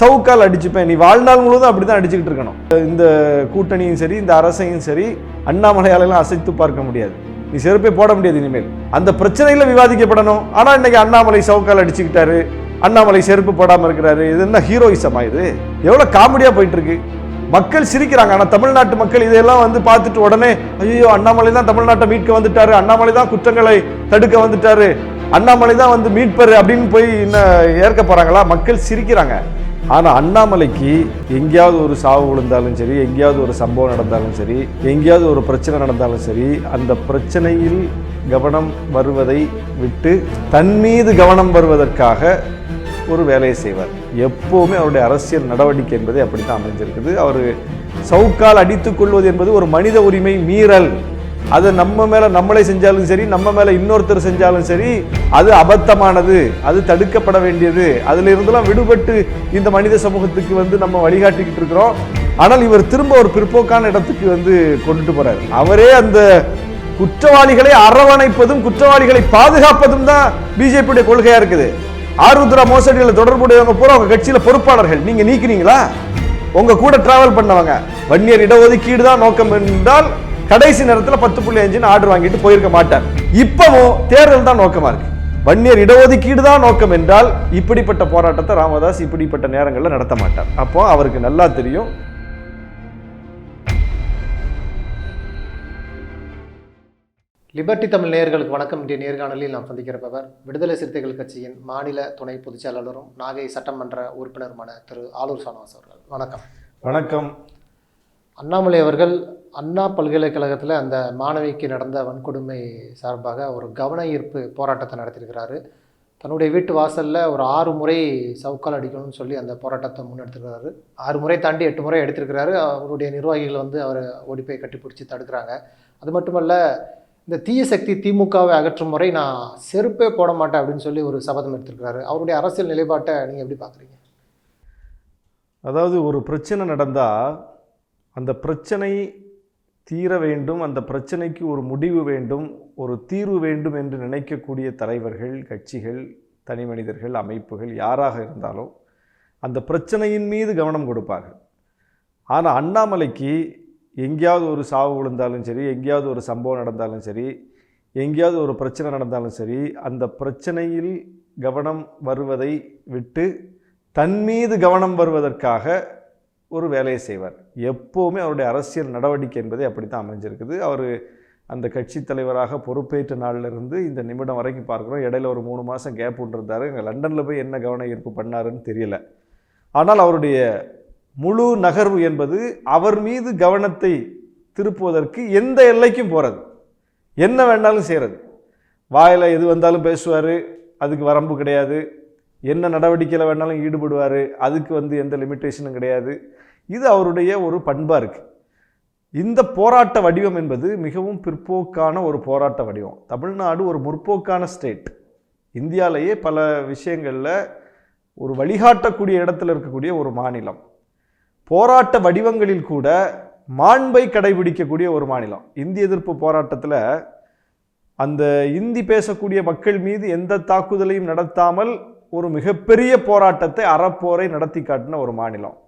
சவுக்கால் அடிச்சுப்பேன். நீ வாழ்நாள் முழுவதும் அப்படி தான் அடிச்சுக்கிட்டு இருக்கணும். இந்த கூட்டணியும் சரி இந்த அரசையும் சரி அண்ணாமலையாலெல்லாம் அசைத்து பார்க்க முடியாது. நீ செருப்பே போட முடியாது இனிமேல். அந்த பிரச்சனையில் விவாதிக்கப்படணும். ஆனால் இன்னைக்கு அண்ணாமலை சவுக்கால் அடிச்சுக்கிட்டாரு. அண்ணாமலை செருப்பு போடாமல் இருக்கிறாரு. இது என்ன ஹீரோயிசம் இது? எவ்வளோ காமெடியாக போயிட்டு இருக்கு மக்கள் சிரிக்கிறாங்க. ஆனால் தமிழ்நாட்டு மக்கள் இதெல்லாம் வந்து பார்த்துட்டு உடனே ஐயோ அண்ணாமலை தான் தமிழ்நாட்டை மீட்க வந்துட்டாரு. அண்ணாமலை தான் குற்றங்களை தடுக்க வந்துட்டாரு. அண்ணாமலை தான் வந்து மீட்பரு அப்படின்னு போய் இன்னும் ஏற்க போகிறாங்களா மக்கள் சிரிக்கிறாங்க. ஆனால் அண்ணாமலைக்கு எங்கேயாவது ஒரு சாவு விழுந்தாலும் சரி எங்கேயாவது ஒரு சம்பவம் நடந்தாலும் சரி எங்கேயாவது ஒரு பிரச்சனை நடந்தாலும் சரி அந்த பிரச்சனையில் கவனம் வருவதை விட்டு தன் மீது கவனம் வருவதற்காக ஒரு வேலையை செய்வார். எப்போவுமே அவருடைய அரசியல் நடவடிக்கை என்பது அப்படித்தான் அமைஞ்சிருக்குது. அவர் சவுக்கால் அடித்துக் கொள்வது என்பது ஒரு மனித உரிமை மீறல். அது நம்ம மேல நம்மளே செஞ்சாலும் சரி நம்ம மேல இன்னொருத்தர் செஞ்சாலும் சரி அது அபத்தமானது அது தடுக்கப்பட வேண்டியது. அதுல இருந்தெல்லாம் விடுபட்டு இந்த மனித சமூகத்துக்கு வந்து நம்ம வழிகாட்டிக்கிட்டு இருக்கிறோம். ஆனால் இவர் திரும்ப ஒரு பிற்போக்கான இடத்துக்கு வந்து கொண்டுட்டு போறார். அவரே அந்த குற்றவாளிகளை அரவணைப்பதும் குற்றவாளிகளை பாதுகாப்பதும் தான் பிஜேபியுடைய கொள்கையா இருக்குது. ஆருத்ரா மோசடியில் தொடர்புடையவங்க பூரா உங்க கட்சியில பொறுப்பாளர்கள். நீங்க நீக்கிறீங்களா உங்க கூட டிராவல் பண்ணவங்க. வன்னியர் இடஒதுக்கீடு தான் நோக்கம் என்றால் கடைசி நேரத்துல பத்து புள்ளி அஞ்சுன்னு ஆர்டர் வாங்கிட்டு போயிருக்க மாட்டார். இப்பவும் தேர்தல் தான் நோக்கமா இருக்கு. வன்னியர் இடஒதுக்கீடு தான் நோக்கம் என்றால் இப்படிப்பட்ட போராட்டத்தை ராமதாஸ் இப்படிப்பட்ட நேரங்களில் நடத்த மாட்டார். அப்போ அவருக்கு நல்லா தெரியும். லிபர்டி தமிழ் நேயர்களுக்கு வணக்கம். இன்றைய நேர்காணலில் நாம் சந்திக்கிறப்பவர் விடுதலை சிறுத்தைகள் கட்சியின் மாநில துணை பொதுச் செயலாளரும் நாகை சட்டமன்ற உறுப்பினருமான திரு ஆலூர் சானவாஸ் அவர்கள். வணக்கம். வணக்கம். அண்ணாமலை அவர்கள் அண்ணா பல்கலைக்கழகத்தில் அந்த மாணவிக்கு நடந்த வன்கொடுமை சார்பாக ஒரு கவன ஈர்ப்பு போராட்டத்தை நடத்தியிருக்கிறாரு. தன்னுடைய வீட்டு வாசலில் ஒரு ஆறு முறை சவுக்கால் அடிக்கணும்னு சொல்லி அந்த போராட்டத்தை முன்னெடுத்திருக்கிறாரு. ஆறு முறை தாண்டி எட்டு முறை எடுத்திருக்கிறாரு. அவருடைய நிர்வாகிகள் வந்து அவரை ஓடி போய் கட்டிப்பிடிச்சி தடுக்கிறாங்க. அது மட்டுமல்ல இந்த தீய சக்தி திமுகவை அகற்றும் முறை நான் செருப்பே போட மாட்டேன் அப்படின்னு சொல்லி ஒரு சபதம் எடுத்திருக்கிறாரு. அவருடைய அரசியல் நிலைப்பாட்டை நீங்கள் எப்படி பார்க்குறீங்க? அதாவது ஒரு பிரச்சனை நடந்தால் அந்த பிரச்சனை தீர வேண்டும் அந்த பிரச்சனைக்கு ஒரு முடிவு வேண்டும் ஒரு தீர்வு வேண்டும் என்று நினைக்கக்கூடிய தலைவர்கள் கட்சிகள் தனி மனிதர்கள் அமைப்புகள் யாராக இருந்தாலும் அந்த பிரச்சனையின் மீது கவனம் கொடுப்பார்கள். ஆனால் அண்ணாமலைக்கு எங்கேயாவது ஒரு சாவு விழுந்தாலும் சரி எங்கேயாவது ஒரு சம்பவம் நடந்தாலும் சரி எங்கேயாவது ஒரு பிரச்சனை நடந்தாலும் சரி அந்த பிரச்சனையில் கவனம் வருவதை விட்டு தன் மீது கவனம் வருவதற்காக ஒரு வேலையை செய்வார். எப்போவுமே அவருடைய அரசியல் நடவடிக்கை என்பதே அப்படி தான் அமைஞ்சிருக்குது. அவர் அந்த கட்சி தலைவராக பொறுப்பேற்ற நாளிலிருந்து இந்த நிமிடம் வரைக்கும் பார்க்குறோம். இடையில ஒரு மூணு மாதம் கேப் இருந்தார் இங்கே லண்டனில் போய் என்ன கவன ஈர்ப்பு பண்ணாருன்னு தெரியல. ஆனால் அவருடைய முழு நகர்வு என்பது அவர் மீது கவனத்தை திருப்புவதற்கு எந்த எல்லைக்கும் போகிறது என்ன வேணாலும் செய்கிறது வாயில் எது வந்தாலும் பேசுவார். அதுக்கு வரம்பு கிடையாது. என்ன நடவடிக்கையில் வேணாலும் ஈடுபடுவார். அதுக்கு வந்து எந்த லிமிட்டேஷனும் கிடையாது. இது அவருடைய ஒரு பண்பாக இருக்குது இந்த போராட்ட வடிவம் என்பது மிகவும் பிற்போக்கான ஒரு போராட்ட வடிவம். தமிழ்நாடு ஒரு முற்போக்கான ஸ்டேட். இந்தியாவிலேயே பல விஷயங்களில் ஒரு வழிகாட்டக்கூடிய இடத்துல இருக்கக்கூடிய ஒரு மாநிலம். போராட்ட வடிவங்களில் கூட மாண்பை கடைபிடிக்கக்கூடிய ஒரு மாநிலம். இந்திய எதிர்ப்பு போராட்டத்தில் அந்த இந்தி பேசக்கூடிய மக்கள் மீது எந்த தாக்குதலையும் நடத்தாமல் ஒரு மிகப்பெரிய போராட்டத்தை அறப்போரை நடத்தி காட்டின ஒரு மாநிலம்.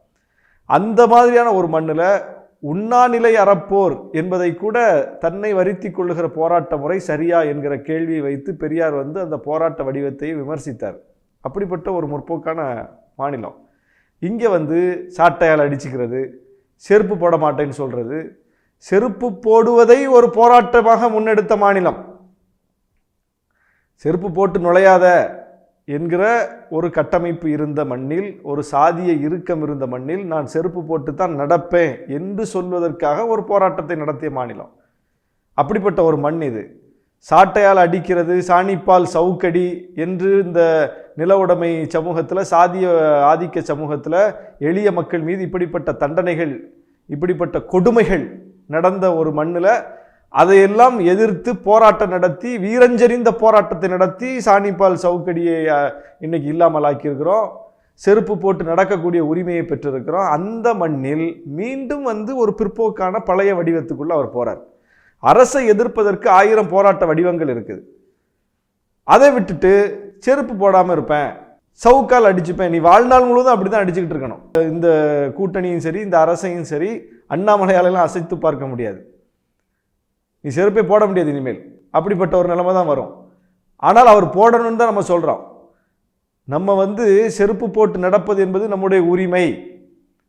அந்த மாதிரியான ஒரு மண்ணில் உண்ணாநிலை அறப்போர் என்பதை கூட தன்னை வருத்தி கொள்ளுகிற போராட்ட முறை சரியா என்கிற கேள்வியை வைத்து பெரியார் வந்து அந்த போராட்ட வடிவத்தை விமர்சித்தார். அப்படிப்பட்ட ஒரு முற்போக்கான மாநிலம். இங்கே வந்து சாட்டையால் அடிச்சுக்கிறது செருப்பு போட மாட்டேன்னு சொல்கிறது செருப்பு போடுவதை ஒரு போராட்டமாக முன்னெடுத்த மாநிலம். செருப்பு போட்டு நுழையாத என்கிற ஒரு கட்டமைப்பு இருந்த மண்ணில் ஒரு சாதிய இறுக்கம் இருந்த மண்ணில் நான் செருப்பு போட்டு தான் நடப்பேன் என்று சொல்வதற்காக ஒரு போராட்டத்தை நடத்திய மாநிலம். அப்படிப்பட்ட ஒரு மண் இது. சாட்டையால் அடிக்கிறது சாணிப்பால் சவுக்கடி என்று இந்த நில உடைமை சமூகத்தில் சாதிய ஆதிக்க சமூகத்தில் எளிய மக்கள் மீது இப்படிப்பட்ட தண்டனைகள் இப்படிப்பட்ட கொடுமைகள் நடந்த ஒரு மண்ணில் அதையெல்லாம் எதிர்த்து போராட்டம் நடத்தி வீரஞ்செறிந்த போராட்டத்தை நடத்தி சாணிப்பால் சவுக்கடியை இன்னைக்கு இல்லாமல் ஆக்கியிருக்கிறோம். செருப்பு போட்டு நடக்கக்கூடிய உரிமையை பெற்றிருக்கிறோம். அந்த மண்ணில் மீண்டும் வந்து ஒரு பிற்போக்கான பழைய வடிவத்துக்குள்ள அவர் போறார். அரசை எதிர்ப்பதற்கு ஆயிரம் போராட்ட வடிவங்கள் இருக்குது. அதை விட்டுட்டு செருப்பு போடாமல் இருப்பேன் சவுக்கால் அடிச்சுப்பேன். நீ வாழ்நாள் முழுவதும் அப்படி தான் அடிச்சுக்கிட்டு இருக்கணும். இந்த கூட்டணியும் சரி இந்த அரசையும் சரி அண்ணாமலையாலெல்லாம் அசைத்து பார்க்க முடியாது. நீ செருப்பே போட முடியாது இனிமேல். அப்படிப்பட்ட ஒரு நிலைமை தான் வரும். ஆனால் அவர் போடணும்னு தான் நம்ம சொல்கிறோம் நம்ம வந்து செருப்பு போட்டு நடப்பது என்பது நம்முடைய உரிமை.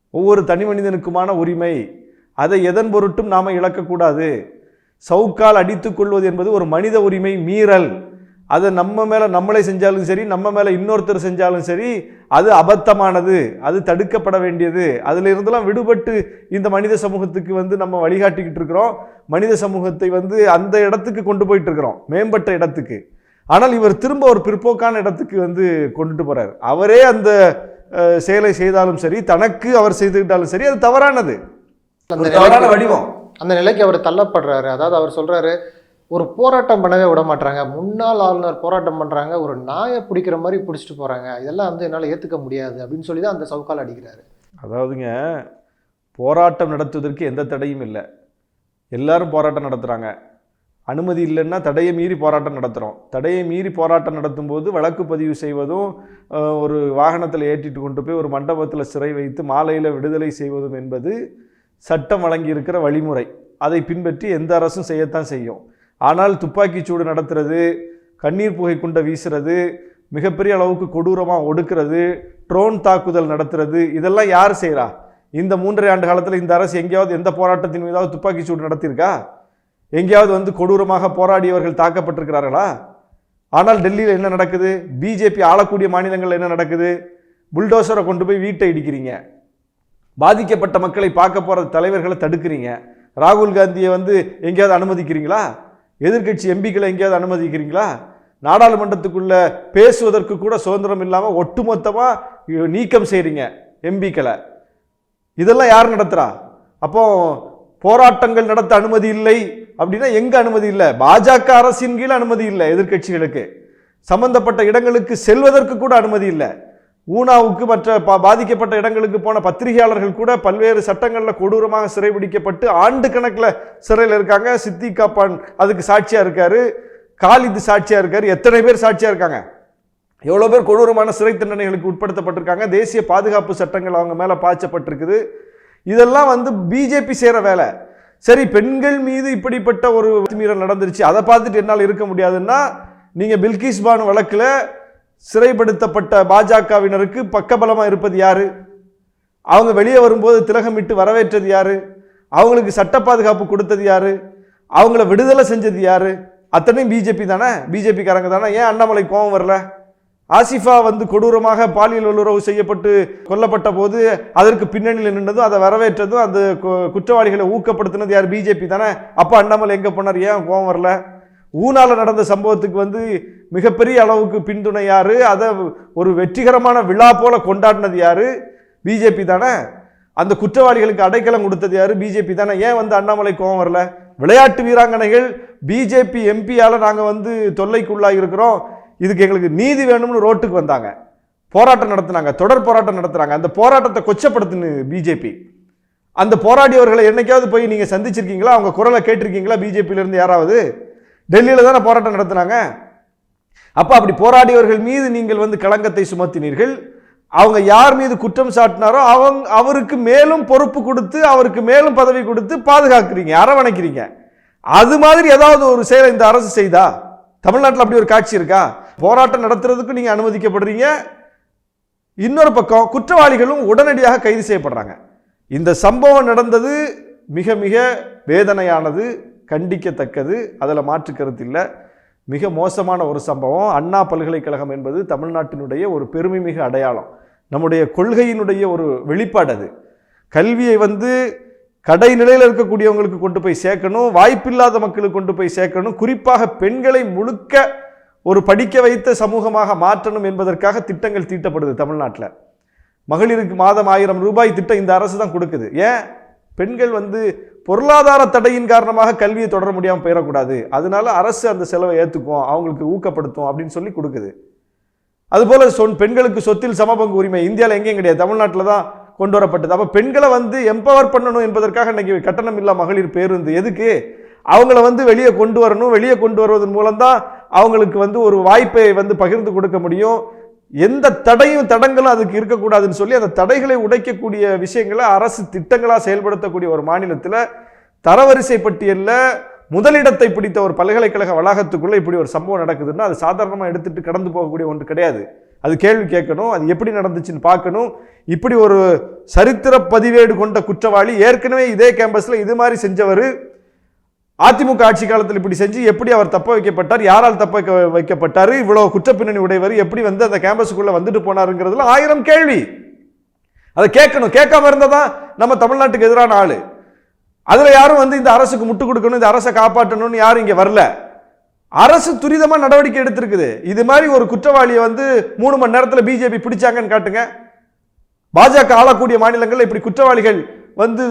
ஒவ்வொரு தனி மனிதனுக்குமான உரிமை. அதை எதன் பொருட்டும் நாம் இழக்கக்கூடாது. சவுக்கால் அடித்து கொள்வது என்பது ஒரு மனித உரிமை மீறல். அதை நம்ம மேலே நம்மளே செஞ்சாலும் சரி நம்ம மேலே இன்னொருத்தர் செஞ்சாலும் சரி அது அபத்தமானது அது தடுக்கப்பட வேண்டியது. அதில் இருந்தெல்லாம் விடுபட்டு இந்த மனித சமூகத்துக்கு வந்து நம்ம வழிகாட்டிக்கிட்டு இருக்கிறோம். மனித சமூகத்தை வந்து அந்த இடத்துக்கு கொண்டு போயிட்டு இருக்கிறோம் மேம்பட்ட இடத்துக்கு. ஆனால் இவர் திரும்ப ஒரு பிற்போக்கான இடத்துக்கு வந்து கொண்டுட்டு போறார். அவரே அந்த அஹ், செயலை செய்தாலும் சரி தனக்கு அவர் செய்துக்கிட்டாலும் சரி அது தவறானது. தவறான வடிவம். அந்த நிலைக்கு அவர் தள்ளப்படுறாரு. அதாவது அவர் சொல்றாரு ஒரு போராட்டம் பண்ணவே விட மாட்டாங்க முன்னாள் ஆளுநர் போராட்டம் பண்ணுறாங்க ஒரு நாயை பிடிக்கிற மாதிரி பிடிச்சிட்டு போகிறாங்க இதெல்லாம் வந்து என்னால் ஏற்றுக்க முடியாது அப்படின்னு சொல்லி தான் அந்த சவுக்கால் அடிக்கிறாரு. அதாவதுங்க போராட்டம் நடத்துவதற்கு எந்த தடையும் இல்லை. எல்லாரும் போராட்டம் நடத்துகிறாங்க அனுமதி இல்லைன்னா தடையை மீறி போராட்டம் நடத்துகிறோம் தடையை மீறி போராட்டம் நடத்தும்போது வழக்கு பதிவு செய்வதும் ஒரு வாகனத்தில் ஏற்றிட்டு கொண்டு போய் ஒரு மண்டபத்தில் சிறை வைத்து மாலையில் விடுதலை செய்வதும் என்பது சட்டம் வழங்கியிருக்கிற வழிமுறை. அதை பின்பற்றி எந்த அரசும் செய்யத்தான் செய்யும். ஆனால் துப்பாக்கிச்சூடு நடத்துறது கண்ணீர் புகை குண்டை வீசுறது மிகப்பெரிய அளவுக்கு கொடூரமாக ஒடுக்கிறது ட்ரோன் தாக்குதல் நடத்துறது இதெல்லாம் யார் செய்கிறா இந்த மூன்றரை ஆண்டு காலத்தில் இந்த அரசு எங்கேயாவது எந்த போராட்டத்தின் மீதாவது துப்பாக்கி சூடு நடத்தியிருக்கா? எங்கேயாவது வந்து கொடூரமாக போராடியவர்கள் தாக்கப்பட்டிருக்கிறார்களா? ஆனால் டெல்லியில் என்ன நடக்குது? பிஜேபி ஆளக்கூடிய மாநிலங்களில் என்ன நடக்குது? புல்டோசரை கொண்டு போய் வீட்டை இடிக்கிறீங்க. பாதிக்கப்பட்ட மக்களை பார்க்க போகிற தலைவர்களை தடுக்கிறீங்க. ராகுல் காந்தியை வந்து எங்கேயாவது அனுமதிக்கிறீங்களா? எதிர்க்கட்சி எம்பிக்களை எங்கேயாவது அனுமதிக்கிறீங்களா? நாடாளுமன்றத்துக்குள்ளே பேசுவதற்கு கூட சுதந்திரம் இல்லாமல் ஒட்டுமொத்தமாக நீக்கம் செய்கிறீங்க எம்பிக்களை. இதெல்லாம் யார் நடத்துகிறா அப்போ போராட்டங்கள் நடத்த அனுமதி இல்லை அப்படின்னா எங்கே அனுமதி இல்லை? பாஜக அரசின் கீழ் அனுமதி இல்லை எதிர்க்கட்சிகளுக்கு. சம்பந்தப்பட்ட இடங்களுக்கு செல்வதற்கு கூட அனுமதி இல்லை. ஊனாவுக்கு மற்ற பா- பாதிக்கப்பட்ட இடங்களுக்கு போன பத்திரிகையாளர்கள் கூட பல்வேறு சட்டங்களில் கொடூரமாக சிறைபிடிக்கப்பட்டு ஆண்டு கணக்கில் சிறையில் இருக்காங்க. சித்தி காப்பான் அதுக்கு சாட்சியாக இருக்கார். காலிது சாட்சியாக இருக்கார். எத்தனை பேர் சாட்சியாக இருக்காங்க? எவ்வளோ பேர் கொடூரமான சிறை தண்டனைகளுக்கு உட்படுத்தப்பட்டிருக்காங்க. தேசிய பாதுகாப்பு சட்டங்கள் அவங்க மேலே பாய்ச்சப்பட்டிருக்குது. இதெல்லாம் வந்து பிஜேபி செய்கிற வேலை. சரி பெண்கள் மீது இப்படிப்பட்ட ஒரு மீறல் நடந்துருச்சு. அதை பார்த்துட்டு என்னால் இருக்க முடியாதுன்னா நீங்கள் பில்கிஸ் பானு வழக்கில் சிறைப்படுத்தப்பட்ட பாஜகவினருக்கு பக்கபலமாக இருப்பது யாரு? அவங்க வெளியே வரும்போது திலகமிட்டு வரவேற்றது யாரு? அவங்களுக்கு சட்ட பாதுகாப்பு கொடுத்தது யாரு? அவங்கள விடுதலை செஞ்சது யாரு? அத்தனையும் பிஜேபி தானே? பிஜேபிக்காரங்க தானே? ஏன் அண்ணாமலை கோபம் வரல? ஆசிஃபா வந்து கொடூரமாக பாலியல் வல்லுறவு செய்யப்பட்டு கொல்லப்பட்ட போது அதற்கு பின்னணியில் நின்றதும் அதை வரவேற்றதும் அந்த கு- குற்றவாளிகளை ஊக்கப்படுத்தினது யார்? பிஜேபி தானே? அப்போ அண்ணாமலை எங்கே போனார்? ஏன் கோபம் வரல? ஊனால நடந்த சம்பவத்துக்கு வந்து மிகப்பெரிய அளவுக்கு பின்துணை யார்? அதை ஒரு வெற்றிகரமான விழா போல கொண்டாடினது யார்? பிஜேபி தானே. அந்த குற்றவாளிகளுக்கு அடைக்கலம் கொடுத்தது யார்? பிஜேபி தானே. ஏன் வந்து அண்ணாமலை கோவம் வரல? விளையாட்டு வீராங்கனைகள் பிஜேபி எம்பியால் நாங்கள் வந்து தொல்லைக்குள்ளாக இருக்கிறோம். இதுக்கு எங்களுக்கு நீதி வேணும்னு ரோட்டுக்கு வந்தாங்க. போராட்டம் நடத்துனாங்க. தொடர் போராட்டம் நடத்துகிறாங்க அந்த போராட்டத்தை கொச்சப்படுத்துன்னு பிஜேபி. அந்த போராடியவர்களை என்னைக்காவது போய் நீங்கள் சந்திச்சிருக்கீங்களா? அவங்க குரலை கேட்டிருக்கீங்களா? பிஜேபியிலேருந்து யாராவது? டெல்லியில் தானே போராட்டம் நடத்தினாங்க. அப்போ அப்படி போராடியவர்கள் மீது நீங்கள் வந்து களங்கத்தை சுமத்தினீர்கள். அவங்க யார் மீது குற்றம் சாட்டினாரோ அவங்க அவருக்கு மேலும் பொறுப்பு கொடுத்து அவருக்கு மேலும் பதவி கொடுத்து பாதுகாக்கிறீங்க அரவணைக்கிறீங்க. அது மாதிரி ஏதாவது ஒரு செயலை இந்த அரசு செய்தா? தமிழ்நாட்டில் அப்படி ஒரு காட்சி இருக்கா? போராட்டம் நடத்துறதுக்கு நீங்கள் அனுமதிக்கப்படுறீங்க. இன்னொரு பக்கம் குற்றவாளிகளும் உடனடியாக கைது செய்யப்படுறாங்க. இந்த சம்பவம் நடந்தது மிக மிக வேதனையானது. கண்டிக்கத்தக்கது. அதில் மாற்று கருத்து இல்லை. மிக மோசமான ஒரு சம்பவம். அண்ணா பல்கலைக்கழகம் என்பது தமிழ்நாட்டினுடைய ஒரு பெருமைமிகு அடையாளம். நம்முடைய கொள்கையினுடைய ஒரு வெளிப்பாடு அது. கல்வியை வந்து கடை நிலையில் இருக்கக்கூடியவங்களுக்கு கொண்டு போய் சேர்க்கணும் வாய்ப்பில்லாத மக்களுக்கு கொண்டு போய் சேர்க்கணும் குறிப்பாக பெண்களை முழுக்க ஒரு படிக்க வைத்த சமூகமாக மாற்றணும் என்பதற்காக திட்டங்கள் தீட்டப்படுது தமிழ்நாட்டில். மகளிருக்கு மாதம் ஆயிரம் ரூபாய் திட்டம் இந்த அரசு தான் கொடுக்குது. ஏன்? பெண்கள் வந்து பொருளாதார தடையின் காரணமாக கல்வியை தொடர முடியாமல் போயிடக்கூடாது. அதனால அரசு அந்த செலவை ஏற்றுக்கும் அவங்களுக்கு ஊக்கப்படுத்தும் அப்படின்னு சொல்லி கொடுக்குது. அதுபோல சொன் பெண்களுக்கு சொத்தில் சமபங்கு உரிமை இந்தியாவில் எங்கேயும் கிடையாது. தமிழ்நாட்டில் தான் கொண்டு வரப்பட்டது. அப்போ பெண்களை வந்து எம்பவர் பண்ணணும் என்பதற்காக இன்னைக்கு கட்டணம் இல்லா மகளிர் பேருந்து எதுக்கு? அவங்கள வந்து வெளியே கொண்டு வரணும். வெளியே கொண்டு வருவதன் மூலம்தான் அவங்களுக்கு வந்து ஒரு வாய்ப்பை வந்து பகிர்ந்து கொடுக்க முடியும். எந்த தடையும் தடங்களும் அதுக்கு இருக்கக்கூடாதுன்னு சொல்லி அந்த தடைகளை உடைக்கக்கூடிய விஷயங்களை அரசு திட்டங்களாக செயல்படுத்தக்கூடிய ஒரு மாநிலத்தில் தரவரிசை பட்டியலில் முதலிடத்தை பிடித்த ஒரு பல்கலைக்கழக வளாகத்துக்குள்ளே இப்படி ஒரு சம்பவம் நடக்குதுன்னா அது சாதாரணமாக எடுத்துட்டு கடந்து போகக்கூடிய ஒன்று கிடையாது. அது கேள்வி கேட்கணும் அது எப்படி நடந்துச்சுன்னு பார்க்கணும். இப்படி ஒரு சரித்திர பதிவேடு கொண்ட குற்றவாளி ஏற்கனவே இதே கேம்பஸில் இது மாதிரி செஞ்சவர் அதிமுக ஆட்சி காலத்தில் இப்படி செஞ்சு எப்படி அவர் தப்ப வைக்கப்பட்டார் யாரால் தப்ப வைக்கப்பட்டார் இவ்வளவு குற்றப்பின்னணி உடையவர் எப்படி வந்து அந்த கேம்பஸுக்குள்ள வந்துட்டு போனாருங்கிறதுல ஆயிரம் கேள்வி. அதை கேட்கணும். கேட்காம இருந்தால் தான் நம்ம தமிழ்நாட்டுக்கு எதிரான ஆள். அதில் யாரும் வந்து இந்த அரசுக்கு முட்டு கொடுக்கணும் இந்த அரசை காப்பாற்றணும்னு யாரும் இங்கே வரல. அரசு துரிதமாக நடவடிக்கை எடுத்திருக்குது. இது மாதிரி ஒரு குற்றவாளியை வந்து மூணு மணி நேரத்தில் பிஜேபி பிடிச்சாங்கன்னு காட்டுங்க. பாஜக ஆளக்கூடிய மாநிலங்களில் இப்படி குற்றவாளிகள் வந்து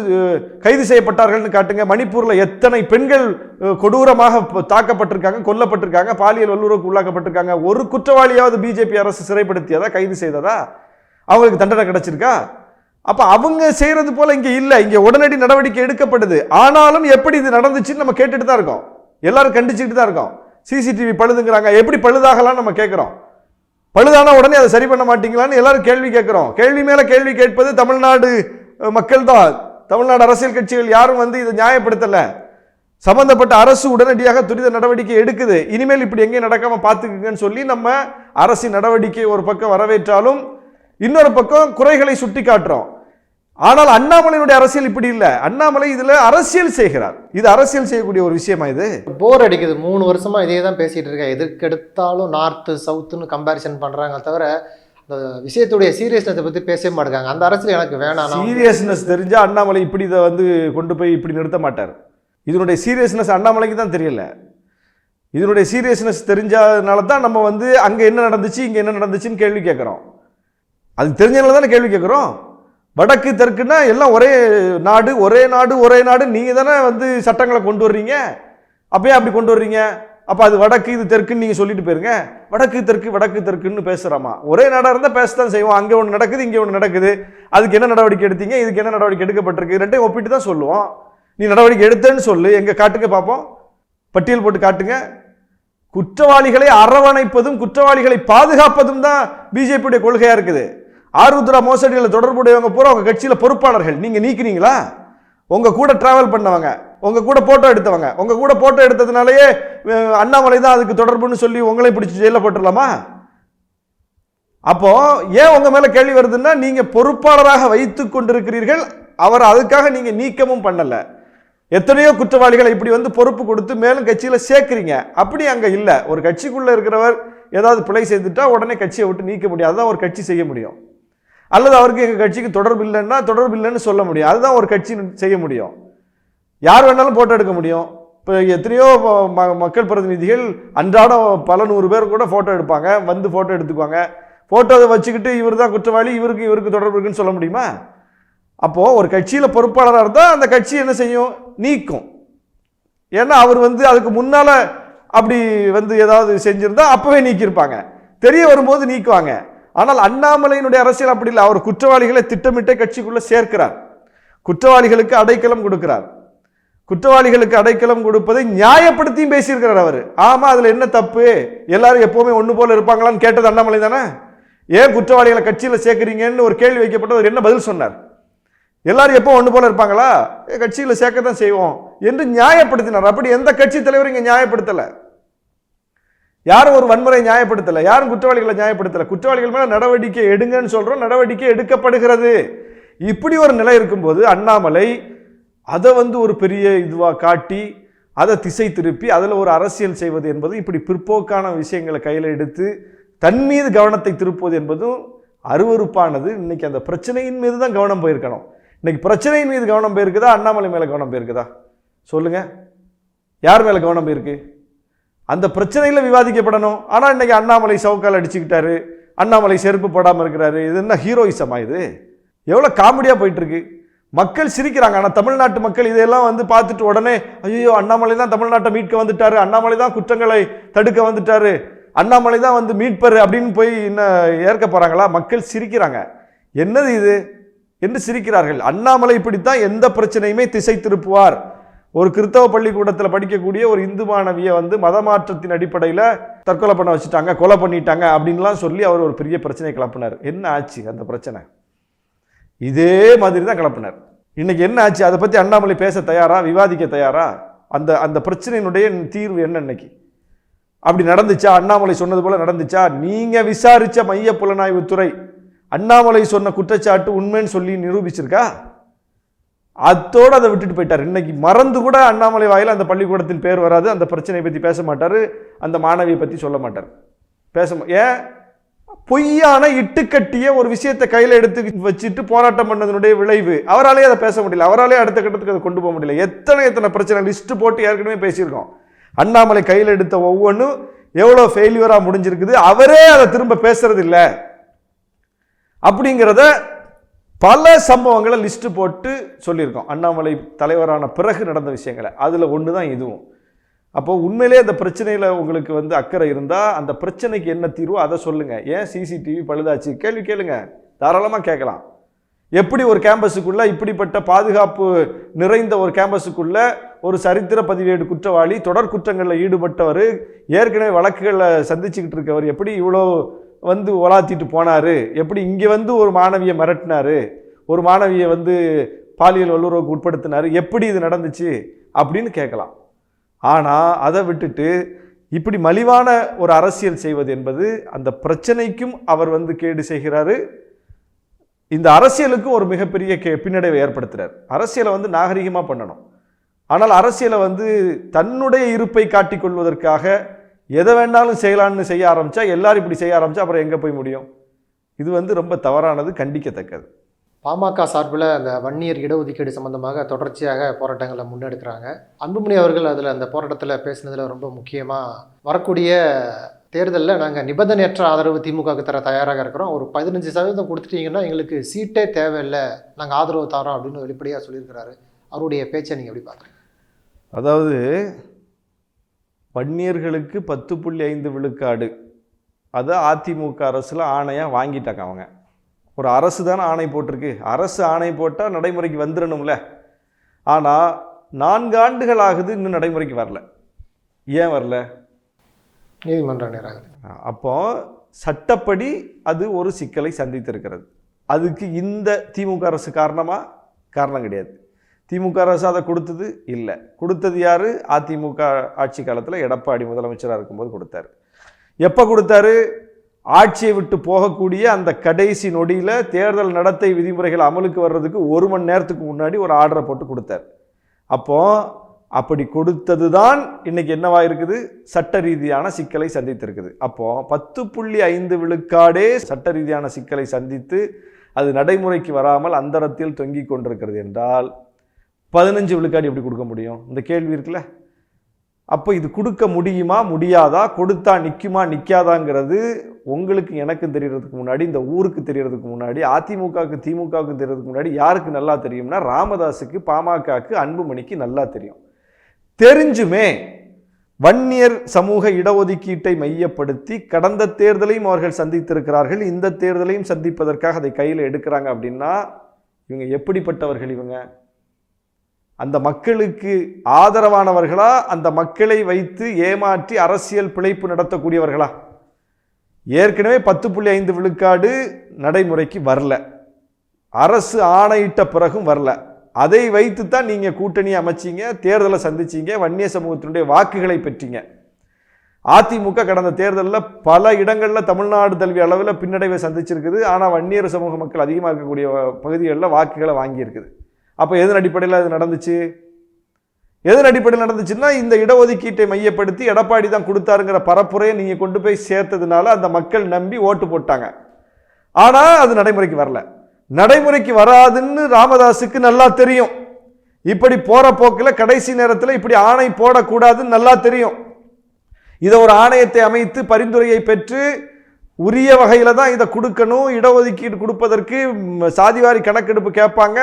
கைது செய்யப்பட்டார்கள்னு காட்டுங்க. மணிப்பூரில் எத்தனை பெண்கள் கொடூரமாக தாக்கப்பட்டிருக்காங்க கொல்லப்பட்டிருக்காங்க பாலியல் வல்லுறவுக்கு உள்ளாக்கப்பட்டிருக்காங்க. ஒரு குற்றவாளியாவது பிஜேபி அரசு சிறைப்படுத்தியதா கைது செய்ததா? அவங்களுக்கு தண்டனை கிடைச்சிருக்கா? அப்போ அவங்க செய்கிறது போல் இங்கே இல்லை. இங்கே உடனடி நடவடிக்கை எடுக்கப்படுது. ஆனாலும் எப்படி இது நடந்துச்சுன்னு நம்ம கேட்டுட்டு தான் இருக்கோம். எல்லாரும் கண்டிச்சுட்டு தான் இருக்கோம். சிசிடிவி பழுதுங்கிறாங்க. எப்படி பழுதாகலாம் நம்ம கேட்குறோம். பழுதான உடனே அதை சரி பண்ண மாட்டீங்களான்னு எல்லாரும் கேள்வி கேட்குறோம். கேள்வி மேலே கேள்வி கேட்பது தமிழ்நாடு மக்கள் தான் தமிழ்நாடு அரசியல் கட்சிகள் யாரும் வந்து இதை நியாயப்படுத்தலை. சம்பந்தப்பட்ட அரசு உடனடியாக துரித நடவடிக்கை எடுக்குது. இனிமேல் இப்படி எங்கேயும் நடக்காமல் பார்த்துக்குங்கன்னு சொல்லி நம்ம அரசின் நடவடிக்கை ஒரு பக்கம் வரவேற்றாலும் இன்னொரு பக்கம் குறைகளை சுட்டி காட்டுறோம் ஆனால் அண்ணாமலையினுடைய அரசியல் இப்படி இல்லை. அண்ணாமலை இதுல அரசியல் செய்கிறார். இது அரசியல் செய்யக்கூடிய ஒரு விஷயமா இது? போர் அடிக்குது. மூணு வருஷமா இதே தான் பேசிட்டு இருக்கேன். எதுக்கெடுத்தாலும் நார்த்து சவுத்துன்னு கம்பேரிசன் பண்ணுறாங்க தவிர அந்த விஷயத்துடைய சீரியஸ்னஸை பற்றி பேசவே மாட்டாங்க அந்த அரசியல் எனக்கு வேணாம். சீரியஸ்னஸ் தெரிஞ்சால் அண்ணாமலை இப்படி இதை வந்து கொண்டு போய் இப்படி நிறுத்த மாட்டார். இதனுடைய சீரியஸ்னஸ் அண்ணாமலைக்கு தான் தெரியல. இதனுடைய சீரியஸ்னஸ் தெரிஞ்சதுனால தான் நம்ம வந்து அங்கே என்ன நடந்துச்சு இங்கே என்ன நடந்துச்சுன்னு கேள்வி கேட்குறோம். அது தெரிஞ்சதுனால தானே கேள்வி கேட்குறோம். வடக்கு தெற்குன்னா எல்லாம் ஒரே நாடு ஒரே நாடு ஒரே நாடு. நீங்கள் தானே வந்து சட்டங்களை கொண்டு வர்றீங்க. அப்பயே அப்படி கொண்டு வர்றீங்க. அப்போ அது வடக்கு இது தெற்குன்னு நீங்கள் சொல்லிட்டு போயிருங்க. வடக்கு தெற்கு வடக்கு தெற்குன்னு பேசுறாமா? ஒரே நாடாக இருந்தால் பேசத்தான் செய்வோம். அங்கே ஒன்று நடக்குது இங்கே ஒன்று நடக்குது. அதுக்கு என்ன நடவடிக்கை எடுத்தீங்க? இதுக்கு என்ன நடவடிக்கை எடுக்கப்பட்டிருக்கு? ரெண்டையும் ஒப்பிட்டு தான் சொல்லுவோம். நீ நடவடிக்கை எடுத்தேன்னு சொல்லு. எங்கள் காட்டுங்க பார்ப்போம் பட்டியல் போட்டு காட்டுங்க. குற்றவாளிகளை அரவணைப்பதும் குற்றவாளிகளை பாதுகாப்பதும் தான் பிஜேபியுடைய கொள்கையாக இருக்குது. ஆருத்ரா மோசடியில் தொடர்புடையவங்க பூரா உங்கள் கட்சியில் பொறுப்பாளர்கள். நீங்கள் நீக்கினீங்களா உங்கள் கூட ட்ராவல் பண்ணவங்க. உங்கள் கூட ஃபோட்டோ எடுத்தவங்க. உங்கள் கூட ஃபோட்டோ எடுத்ததுனாலயே அண்ணாமலை தான் அதுக்கு தொடர்புன்னு சொல்லி உங்களை பிடிச்சி ஜெயிலில் போட்டுடலாமா அப்போது ஏன் உங்கள் மேலே கேள்வி வருதுன்னா நீங்கள் பொறுப்பாளராக வைத்து கொண்டிருக்கிறீர்கள். அவர் அதுக்காக நீங்கள் நீக்கமும் பண்ணலை. எத்தனையோ குற்றவாளிகளை இப்படி வந்து பொறுப்பு கொடுத்து மேலும் கட்சியில் சேர்க்குறீங்க. அப்படி அங்கே இல்லை. ஒரு கட்சிக்குள்ளே இருக்கிறவர் ஏதாவது பிழை செய்துட்டா உடனே கட்சியை விட்டு நீக்க முடியும். அதுதான் ஒரு கட்சி செய்ய முடியும். அல்லது அவருக்கு எங்கள் கட்சிக்கு தொடர்பு இல்லைன்னா தொடர்பு இல்லைன்னு சொல்ல முடியும். அதுதான் ஒரு கட்சி செய்ய முடியும். யார் வேணாலும் ஃபோட்டோ எடுக்க முடியும். இப்போ எத்தனையோ ம- ம- மக்கள் பிரதிநிதிகள் அன்றாடம் பல நூறு பேர் கூட ஃபோட்டோ எடுப்பாங்க. வந்து ஃபோட்டோ எடுத்துக்குவாங்க. ஃபோட்டோவை வச்சுக்கிட்டு இவர் தான் குற்றவாளி இவருக்கு இவருக்கு தொடர்பு இருக்குன்னு சொல்ல முடியுமா? அப்போது ஒரு கட்சியில் பொறுப்பாளராக இருந்தால் அந்த கட்சி என்ன செய்யும்? நீக்கும். ஏன்னா அவர் வந்து அதுக்கு முன்னால் அப்படி வந்து ஏதாவது செஞ்சுருந்தா அப்போவே நீக்கியிருப்பாங்க. தெரிய வரும்போது நீக்குவாங்க. ஆனால் அண்ணாமலையினுடைய அரசியல் அப்படி இல்லை. அவர் குற்றவாளிகளை திட்டமிட்டே கட்சிக்குள்ளே சேர்க்கிறார். குற்றவாளிகளுக்கு அடைக்கலம் கொடுக்கிறார். குற்றவாளிகளுக்கு அடைக்கலம் கொடுப்பதை நியாயப்படுத்தியும் பேசியிருக்கிறார் அவர். ஆமாம் அதில் என்ன தப்பு? எல்லாரும் எப்போவுமே ஒன்று போல் இருப்பாங்களான்னு கேட்டது அண்ணாமலை தானே? ஏன் குற்றவாளிகளை கட்சியில் சேர்க்குறீங்கன்னு ஒரு கேள்வி வைக்கப்பட்டு அவர் என்ன பதில் சொன்னார்? எல்லாரும் எப்போ ஒன்று போல் இருப்பாங்களா? கட்சியில் சேர்க்க தான் செய்வோம் என்று நியாயப்படுத்தினார். அப்படி எந்த கட்சி தலைவரும் இங்கே நியாயப்படுத்தலை. யாரும் ஒரு வன்முறை நியாயப்படுத்தலை. யாரும் குற்றவாளிகளை நியாயப்படுத்தலை. குற்றவாளிகள் மேலே நடவடிக்கை எடுங்கன்னு சொல்கிறோம் நடவடிக்கை எடுக்கப்படுகிறது. இப்படி ஒரு நிலை இருக்கும்போது அண்ணாமலை அதை வந்து ஒரு பெரிய இதுவாக காட்டி அதை திசை திருப்பி அதில் ஒரு அரசியல் செய்வது என்பது இப்படி பிற்போக்கான விஷயங்களை கையில் எடுத்து தன் மீது கவனத்தை திருப்புவது என்பதும் அருவருப்பானது. இன்னைக்கு அந்த பிரச்சனையின் மீது தான் கவனம் போயிருக்கணும். இன்றைக்கி பிரச்சனையின் மீது கவனம் போயிருக்குதா? அண்ணாமலை மேலே கவனம் போயிருக்குதா? சொல்லுங்கள் யார் மேலே கவனம் போயிருக்கு? அந்த பிரச்சனையில் விவாதிக்கப்படணும். ஆனால் இன்னைக்கு அண்ணாமலை சவுக்கால் அடிச்சுக்கிட்டாரு. அண்ணாமலை செருப்பு போடாமல் இருக்கிறாரு. இது என்ன ஹீரோயிசமாக இது? எவ்வளோ காமெடியாக போயிட்டுருக்கு மக்கள் சிரிக்கிறாங்க. ஆனால் தமிழ்நாட்டு மக்கள் இதையெல்லாம் வந்து பார்த்துட்டு உடனே ஐயோ அண்ணாமலை தான் தமிழ்நாட்டை மீட்க வந்துட்டாரு அண்ணாமலை தான் குற்றங்களை தடுக்க வந்துட்டாரு அண்ணாமலை தான் வந்து மீட்பர் அப்படின்னு போய் இன்னும் ஏற்க போகிறாங்களா மக்கள் சிரிக்கிறாங்க. என்னது இது? என்று சிரிக்கிறார்கள். அண்ணாமலை இப்படித்தான் எந்த பிரச்சனையுமே திசை திருப்புவார். ஒரு கிறிஸ்தவ பள்ளிக்கூடத்தில் படிக்கக்கூடிய ஒரு இந்து மாணவியை வந்து மதமாற்றத்தின் அடிப்படையில் தற்கொலை பண்ண வச்சுட்டாங்க கொலை பண்ணிட்டாங்க அப்படின்லாம் சொல்லி அவர் ஒரு பெரிய பிரச்சனை கிளப்பினார். என்ன ஆச்சு அந்த பிரச்சனை? இதே மாதிரி தான் கிளப்பினார். இன்றைக்கி என்ன ஆச்சு? அதை பற்றி அண்ணாமலை பேச தயாரா? விவாதிக்க தயாரா? அந்த அந்த பிரச்சனையினுடைய தீர்வு என்ன இன்னைக்கு? அப்படி நடந்துச்சா? அண்ணாமலை சொன்னது போல் நடந்துச்சா? நீங்கள் விசாரித்த மைய புலனாய்வுத்துறை அண்ணாமலை சொன்ன குற்றச்சாட்டு உண்மைன்னு சொல்லி நிரூபிச்சிருக்கா? அத்தோடு அதை விட்டுட்டு போயிட்டார். இன்னைக்கு மறந்து கூட அண்ணாமலை வாயில் அந்த பள்ளிக்கூடத்தின் பேர் வராது. அந்த பிரச்சனையை பற்றி பேச மாட்டார். அந்த மாணவியை பற்றி சொல்ல மாட்டார். பேச ஏன்? பொய்யான இட்டுக்கட்டிய ஒரு விஷயத்தை கையில் எடுத்து வச்சுட்டு போராட்டம் பண்ணதனுடைய விளைவு. அவராலே அதை பேச முடியல. அவராலே அடுத்த கட்டத்துக்கு அதை கொண்டு போக முடியல. எத்தனை எத்தனை பிரச்சனை. லிஸ்ட் போட்டு ஏற்கனவே பேசியிருக்கோம். அண்ணாமலை கையில் எடுத்த ஒவ்வொன்றும் எவ்வளோ ஃபெயிலியராக முடிஞ்சிருக்குது. அவரே அதை திரும்ப பேசுறதில்ல. அப்படிங்கிறத பல சம்பவங்களை லிஸ்ட் போட்டு சொல்லியிருக்கோம். அண்ணாமலை தலைவரான பிறகு நடந்த விஷயங்களை. அதில் ஒன்று தான் இதுவும். அப்போ உண்மையிலே அந்த பிரச்சனையில் உங்களுக்கு வந்து அக்கறை இருந்தால் அந்த பிரச்சனைக்கு என்ன தீர்வோ அதை சொல்லுங்கள் ஏன் சிசிடிவி பழுதாச்சு? கேள்வி கேளுங்க. தாராளமாக கேட்கலாம். எப்படி ஒரு கேம்பஸுக்குள்ளே இப்படிப்பட்ட பாதுகாப்பு நிறைந்த ஒரு கேம்பஸுக்குள்ளே ஒரு சரித்திர பதிவேடு குற்றவாளி தொடர் குற்றங்களில் ஈடுபட்டவர் ஏற்கனவே வழக்குகளை சந்திச்சுக்கிட்டு இருக்கவர் எப்படி இவ்வளோ வந்து ஒலாத்திட்டு போனார்? எப்படி இங்கே வந்து ஒரு மாணவியை மிரட்டினார்? ஒரு மாணவியை வந்து பாலியல் வல்லுறவுக்கு உட்படுத்தினார்? எப்படி இது நடந்துச்சு? அப்படின்னு கேட்கலாம். ஆனால் அதை விட்டுட்டு இப்படி மலிவான ஒரு அரசியல் செய்வது என்பது அந்த பிரச்சனைக்கும் அவர் வந்து கேடு செய்கிறாரு. இந்த அரசியலுக்கும் ஒரு மிகப்பெரிய கே பின்னடைவை ஏற்படுத்துகிறார் அரசியலை வந்து நாகரிகமாக பண்ணணும். ஆனால் அரசியலை வந்து தன்னுடைய இருப்பை காட்டிக்கொள்வதற்காக எதை வேணாலும் செய்யலான்னு செய்ய ஆரம்பிச்சா எல்லாரும் இப்படி செய்ய ஆரம்பித்தா அப்புறம் எங்கே போய் முடியும்? இது வந்து ரொம்ப தவறானது கண்டிக்கத்தக்கது. பாமக சார்பில் அந்த வன்னியர் இடஒதுக்கீடு சம்பந்தமாக தொடர்ச்சியாக போராட்டங்களை முன்னெடுக்கிறாங்க. அன்புமணி அவர்கள் அதில் அந்த போராட்டத்தில் பேசினதில் ரொம்ப முக்கியமாக வரக்கூடிய தேர்தலில் நாங்கள் நிபந்தனையற்ற ஆதரவு திமுகவுக்கு தர தயாராக இருக்கிறோம். ஒரு பதினஞ்சு சதவீதம் கொடுத்துட்டீங்கன்னா எங்களுக்கு சீட்டே தேவையில்லை. நாங்கள் ஆதரவு தரோம் அப்படின்னு வெளிப்படையாக சொல்லியிருக்கிறாரு. அவருடைய பேச்சை நீங்கள் எப்படி பார்க்குறீங்க? அதாவது வன்னியர்களுக்கு பத்து புள்ளி ஐந்து விழுக்காடு. அதை அதிமுக அரசில் ஆணையாக வாங்கிட்டாங்க அவங்க. ஒரு அரசு தானே ஆணை போட்டிருக்கு. அரசு ஆணை போட்டால் நடைமுறைக்கு வந்துடணும்ல ஆனால் நான்கு ஆண்டுகள் ஆகுது இன்னும் நடைமுறைக்கு வரல. ஏன் வரல? நீதிமன்ற நேராக அப்போ சட்டப்படி அது ஒரு சிக்கலை சந்தித்திருக்கிறது. அதுக்கு இந்த திமுக அரசு காரணமா? காரணம் கிடையாது. திமுக அரசு அதை கொடுத்தது இல்லை. கொடுத்தது யாரு? அதிமுக ஆட்சி காலத்தில் எடப்பாடி முதலமைச்சராக இருக்கும்போது கொடுத்தாரு. எப்போ கொடுத்தாரு? ஆட்சியை விட்டு போகக்கூடிய அந்த கடைசி நொடியில் தேர்தல் நடத்தை விதிமுறைகள் அமலுக்கு வர்றதுக்கு ஒரு மணி நேரத்துக்கு முன்னாடி ஒரு ஆர்டரை போட்டு கொடுத்தார். அப்போ அப்படி கொடுத்தது தான் இன்னைக்கு என்னவா இருக்குது? சட்ட ரீதியான சிக்கலை சந்தித்திருக்குது. அப்போ பத்து புள்ளி ஐந்து விழுக்காடே சட்ட ரீதியான சிக்கலை சந்தித்து அது நடைமுறைக்கு வராமல் அந்தரத்தில் தொங்கிக் கொண்டிருக்கிறது என்றால் பதினஞ்சு விழுக்காடு எப்படி கொடுக்க முடியும்? இந்த கேள்வி இருக்குல்ல? அப்போ இது கொடுக்க முடியுமா முடியாதா கொடுத்தா நிற்குமா நிற்காதாங்கிறது உங்களுக்கு எனக்கும் தெரியறதுக்கு முன்னாடி இந்த ஊருக்கு தெரியறதுக்கு முன்னாடி அதிமுகவுக்கு திமுகவுக்கு தெரியறதுக்கு முன்னாடி யாருக்கு நல்லா தெரியும்னா ராமதாஸுக்கு பாமகக்கு அன்புமணிக்கு நல்லா தெரியும். தெரிஞ்சுமே வன்னியர் சமூக இடஒதுக்கீட்டை மையப்படுத்தி கடந்த தேர்தலையும் அவர்கள் சந்தித்திருக்கிறார்கள். இந்த தேர்தலையும் சந்திப்பதற்காக அதை கையில் எடுக்கிறாங்க அப்படின்னா இவங்க எப்படிப்பட்டவர்கள் இவங்க? அந்த மக்களுக்கு ஆதரவானவர்களா? அந்த மக்களை வைத்து ஏமாற்றி அரசியல் பிழைப்பு நடத்தக்கூடியவர்களா? ஏற்கனவே பத்து புள்ளி ஐந்து விழுக்காடு நடைமுறைக்கு வரல. அரசு ஆணையிட்ட பிறகும் வரல. அதை வைத்து தான் நீங்கள் கூட்டணி அமைச்சீங்க தேர்தலை சந்திச்சிங்க வன்னிய சமூகத்தினுடைய வாக்குகளை பெற்றீங்க. அதிமுக கடந்த தேர்தலில் பல இடங்களில் தமிழ்நாடு தல்வி அளவில் பின்னடைவை சந்திச்சிருக்குது. ஆனால் வன்னியர் சமூக மக்கள் அதிகமாக இருக்கக்கூடிய பகுதிகளில் வாக்குகளை வாங்கியிருக்குது. அப்போ எதன் அடிப்படையில் அது நடந்துச்சு? எதன் அடிப்படையில் நடந்துச்சுன்னா இந்த இடஒதுக்கீட்டை மையப்படுத்தி எடப்பாடி தான் கொடுத்தாருங்கிற பரப்புரையை நீங்கள் கொண்டு போய் சேர்த்ததுனால அந்த மக்கள் நம்பி ஓட்டு போட்டாங்க. ஆனால் அது நடைமுறைக்கு வரல. நடைமுறைக்கு வராதுன்னு ராமதாஸுக்கு நல்லா தெரியும். இப்படி போகிற போக்கில் கடைசி நேரத்தில் இப்படி ஆணை போடக்கூடாதுன்னு நல்லா தெரியும். இதை ஒரு ஆணையத்தை அமைத்து பரிந்துரையை பெற்று உரிய வகையில் தான் இதை கொடுக்கணும். இடஒதுக்கீடு கொடுப்பதற்கு சாதிவாரி கணக்கெடுப்பு கேட்பாங்க.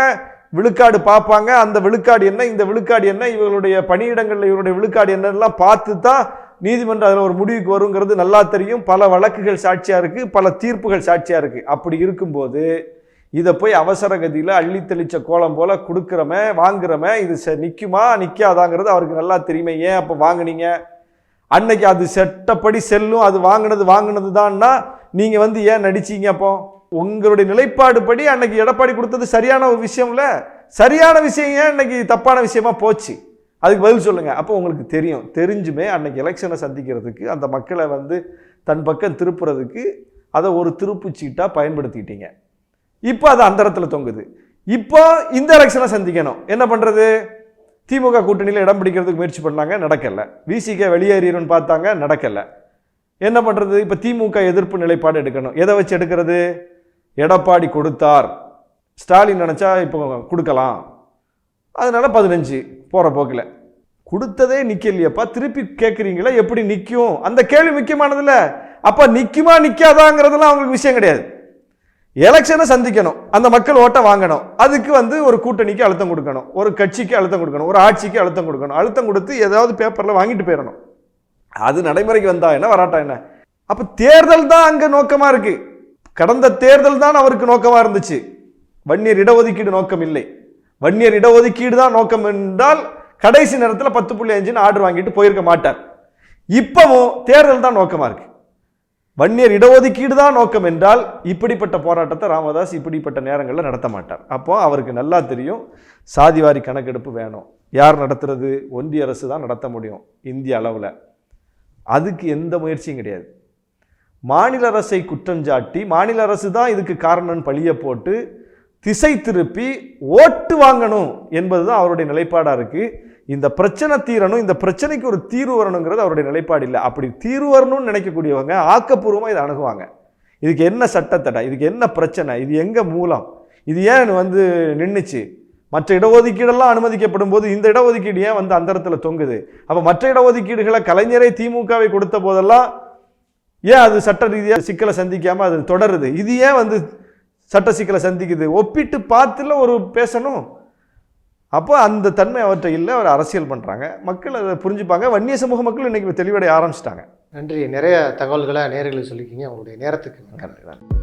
விழுக்காடு பார்ப்பாங்க. அந்த விழுக்காடு என்ன இந்த விழுக்காடு என்ன இவர்களுடைய பணியிடங்களில் இவருடைய விழுக்காடு என்னெல்லாம் பார்த்து தான் நீதிமன்றம் அதில் ஒரு முடிவுக்கு வருங்கிறது நல்லா தெரியும். பல வழக்குகள் சாட்சியாக இருக்குது பல தீர்ப்புகள் சாட்சியாக இருக்குது அப்படி இருக்கும்போது இதை போய் அவசர கதியில் அள்ளி தெளித்த கோலம் போல் கொடுக்குறமே வாங்குறமே இது ச நிற்குமா நிற்காதாங்கிறது அவருக்கு நல்லா தெரியுமே. ஏன் அப்போ வாங்குனீங்க? அன்னைக்கு அது செட்டப்படி செல்லும் அது வாங்கினது வாங்கினது தான்னா நீங்கள் வந்து ஏன் நடிச்சீங்க அப்போ? உங்களுடைய நிலைப்பாடு படி அன்னைக்கு எடப்பாடி கொடுத்தது சரியான ஒரு விஷயம்ல? சரியான விஷயம் ஏன் இன்னைக்கு தப்பான விஷயமா போச்சு? அதுக்கு பதில் சொல்லுங்க. அப்போ உங்களுக்கு தெரியும். தெரிஞ்சுமே அன்னைக்கு எலெக்ஷனை சந்திக்கிறதுக்கு அந்த மக்களை வந்து தன் பக்கம் திருப்புறதுக்கு அதை ஒரு திருப்பு சீட்டாக பயன்படுத்திக்கிட்டீங்க இப்போ அது அந்தரத்தில் தொங்குது. இப்போ இந்த எலெக்ஷனை சந்திக்கணும். என்ன பண்ணுறது திமுக கூட்டணியில் இடம் பிடிக்கிறதுக்கு முயற்சி பண்ணாங்க நடக்கலை. விசிக வெளியேறிடும்னு பார்த்தாங்க நடக்கலை. என்ன பண்ணுறது இப்போ திமுக எதிர்ப்பு நிலைப்பாடு எடுக்கணும். எதை வச்சு எடுக்கிறது? எடப்பாடி கொடுத்தார். ஸ்டாலின் நினச்சா இப்போ கொடுக்கலாம். அதனால் பதினஞ்சு போகிற போக்கில். கொடுத்ததே நிற்கலையப்பா திருப்பி கேட்குறீங்களா எப்படி நிற்கும் அந்த கேள்வி முக்கியமானதில்ல அப்போ நிற்குமா நிற்காதாங்கிறதுலாம் அவங்களுக்கு விஷயம் கிடையாது. எலெக்ஷனை சந்திக்கணும். அந்த மக்கள் ஓட்டை வாங்கணும். அதுக்கு வந்து ஒரு கூட்டணிக்கு அழுத்தம் கொடுக்கணும். ஒரு கட்சிக்கு அழுத்தம் கொடுக்கணும். ஒரு ஆட்சிக்கு அழுத்தம் கொடுக்கணும். அழுத்தம் கொடுத்து ஏதாவது பேப்பரில் வாங்கிட்டு போயிடணும். அது நடைமுறைக்கு வந்தா என்ன வராட்டா என்ன? அப்போ தேர்தல் தான் அங்கே நோக்கமாக இருக்குது கடந்த தேர்தல் தான் அவருக்கு நோக்கமாக இருந்துச்சு. வன்னியர் இடஒதுக்கீடு நோக்கம் இல்லை. வன்னியர் இடஒதுக்கீடு தான் நோக்கம் என்றால் கடைசி நேரத்தில் பத்து புள்ளி அஞ்சுன்னு ஆர்டர் வாங்கிட்டு போயிருக்க மாட்டார். இப்பவும் தேர்தல் தான் நோக்கமாக இருக்கு. வன்னியர் இடஒதுக்கீடு தான் நோக்கம் என்றால் இப்படிப்பட்ட போராட்டத்தை ராமதாஸ் இப்படிப்பட்ட நேரங்களில் நடத்த மாட்டார். அப்போ அவருக்கு நல்லா தெரியும் சாதிவாரி கணக்கெடுப்பு வேணும். யார் நடத்துறது? ஒன்றிய அரசு தான் நடத்த முடியும் இந்திய அளவில். அதுக்கு எந்த முயற்சியும் கிடையாது. மாநில அரசை குற்றஞ்சாட்டி மாநில அரசு தான் இதுக்கு காரணம்னு பழிய போட்டு திசை திருப்பி ஓட்டு வாங்கணும் என்பது தான் அவருடைய நிலைப்பாடாக இருக்குது இந்த பிரச்சனை தீரணும் இந்த பிரச்சனைக்கு ஒரு தீர்வு வரணுங்கிறது அவருடைய நிலைப்பாடு இல்லை. அப்படி தீர்வு வரணும்னு நினைக்கக்கூடியவங்க ஆக்கப்பூர்வமாக இதை அணுகுவாங்க. இதுக்கு என்ன சட்டத்தடை இதுக்கு என்ன பிரச்சனை இது எங்கே மூலம் இது ஏன் வந்து நின்றுச்சு மற்ற இடஒதுக்கீடெல்லாம் அனுமதிக்கப்படும் போது இந்த இடஒதுக்கீடு ஏன் வந்து அந்தரத்தில் தொங்குது? அப்போ மற்ற இடஒதுக்கீடுகளை கலைஞரை திமுகவை கொடுத்த போதெல்லாம் ஏன் அது சட்ட ரீதியாக சிக்கலை சந்திக்காமல் அது தொடருது? இது ஏன் வந்து சட்ட சிக்கலை சந்திக்குது? ஒப்பிட்டு பார்த்துல ஒரு பேசணும். அப்போ அந்த தன்மை அவர்கிட்ட இல்லை. அவர் அரசியல் பண்ணுறாங்க மக்கள் அதை புரிஞ்சுப்பாங்க. வன்னிய சமூக மக்கள் இன்னைக்கு தெளிவடைய ஆரம்பிச்சிட்டாங்க. நன்றி. நிறைய தகவல்களை நேர்களுக்கு சொல்லிக்கிங்க உங்களுடைய நேரத்துக்கு நன்றி.